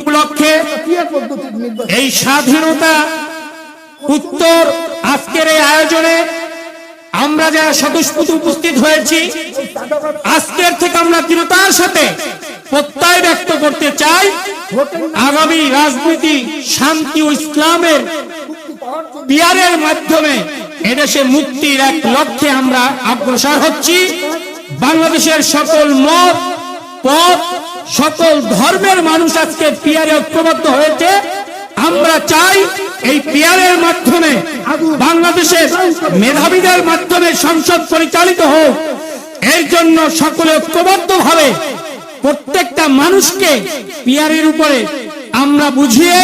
উপলক্ষে পদ্ধতির নির্বাচন এই স্বাধীনতা উত্তর আজকের এই আয়োজনে আমরা যারা স্বতঃস্ফূর্ত উপস্থিত হয়েছি, আজকের থেকে আমরা দৃঢ়তার সাথে প্রত্যয় ব্যক্ত করতে চাই। আগামী রাজনীতি, শান্তি ও ইসলামের পিয়ারের মাধ্যমে এদেশে মুক্তির এক লক্ষ্যে আমরা অগ্রসর হচ্ছি। বাংলাদেশের সকল মত পথ সকল ধর্মের মানুষ আজকে পিয়ারে ঐক্যবদ্ধ হয়েছে। আমরা চাই এই পিয়ারের মাধ্যমে বাংলাদেশের মেধাবীদের মাধ্যমে সংসদ পরিচালিত হোক। এর জন্য সকলে ঐক্যবদ্ধ ভাবে প্রত্যেকটা মানুষকে পিয়ারের উপরে আমরা বুঝিয়ে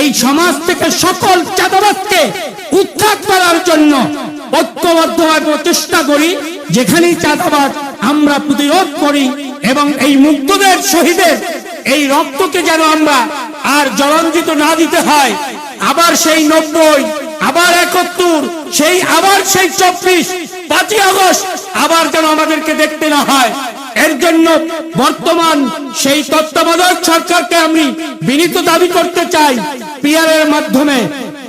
এই সমাজ থেকে সকল চাঁদাবাদকে উৎখাত করার জন্য ঐক্যবদ্ধভাবে প্রচেষ্টা করি, যেখানেই চাঁদাবাদ আমরা প্রতিরোধ করি এবং এই মুক্তদের শহীদের এই রক্তকে যেন আমরা আর জলাঞ্জিত না দিতে হয়, আবার সেই নব্বই, আবার একাত্তর, সেই, আবার সেই চব্বিশ, পাঁচই আগস্ট আবার যেন আমাদেরকে দেখতে না হয়। এর জন্য বর্তমান সেই তত্ত্বাবধায়ক সরকারকে আমি বিনীত দাবি করতে চাই পিয়ারের মাধ্যমে।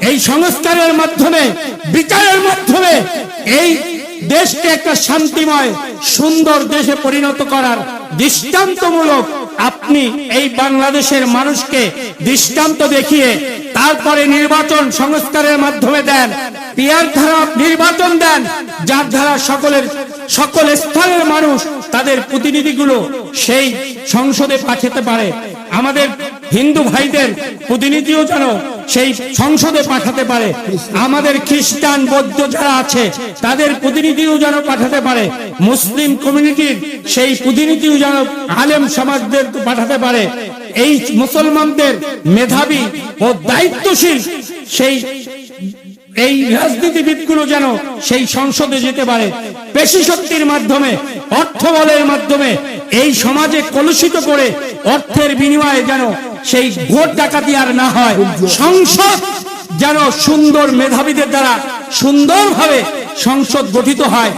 এই সংস্কারের মাধ্যমে, বিচারের মাধ্যমে এই দেশকে একটা শান্তিময়, সুন্দর দেশে পরিণত করার দৃষ্টান্তমূলক আপনি এই বাংলাদেশের মানুষকে দৃষ্টান্ত দেখিয়ে তারপরে নির্বাচন সংস্কারের মাধ্যমে দেন, পিয়ার ধারা নির্বাচন দেন, যার ধারা সকলের, সকল স্তরের মানুষ তাদের প্রতিনিধিগুলো সেই সংসদে পাঠাতে পারে। আমাদের হিন্দু ভাইদের প্রতিনিধিও যেন সেই সংসদে পাঠাতে পারে। আমাদের খ্রিস্টান, বৌদ্ধ যারা আছে, তাদের প্রতিনিধিও যেন পাঠাতে পারে। মুসলিম কমিউনিটির সেই প্রতিনিধিও যেন আলেম সমাজদের পাঠাতে পারে। এই মুসলমানদের মেধাবী ও দায়িত্বশীল সেই এই রাজনীতিবিদগুলো যেন সেই সংসদে যেতে পারে। পেশি শক্তির মাধ্যমে, অর্থ বলের মাধ্যমে এই সমাজে কলুষিত করে অর্থের বিনিময়ে যেন সেই ভোট ডাকাতি আর না হয়। সংসদ যেন সুন্দর মেধাবীদের দ্বারা সুন্দরভাবে সংসদ গঠিত হয়,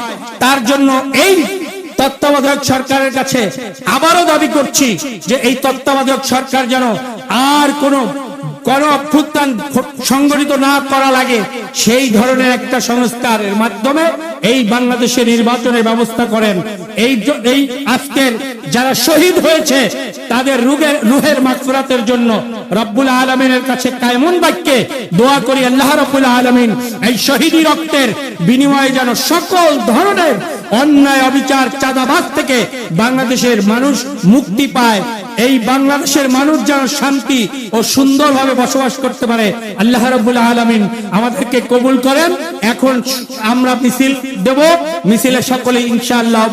তার জন্য এই তত্ত্বাবধায়ক সরকারের কাছে আবারও দাবি করছি যে এই তত্ত্বাবধায়ক সরকার যেন আর কোনো গণ অভ্যুত্থান সংগঠিত না করা লাগে? সেই ধরনের একটা সংস্কারের মাধ্যমে এই বাংলাদেশে নির্বাচনের ব্যবস্থা করেন। এই এই আজকের যারা শহীদ হয়েছে, তাদের রুগের রুহের মাগফিরাতের জন্য রব্বুল আলমিনের কাছে কায়মন বাক্যে দোয়া করি, আল্লাহ রব্বুল আলমিন, এই শহীদি রক্তের বিনিময়ে যেন সকল ধরনের অন্যায়, অবিচার চাঁদাবাদ থেকে বাংলাদেশের মানুষ মুক্তি পায়। এই বাংলাদেশের মানুষ যেন শান্তি ও সুন্দরভাবে বসবাস করতে পারে। আল্লাহ রবুল আলমিন আমাদেরকে কবুল করেন। এখন আমরা মিছিল দেব। মিছিলের সকলে ইনশাআল্লাহ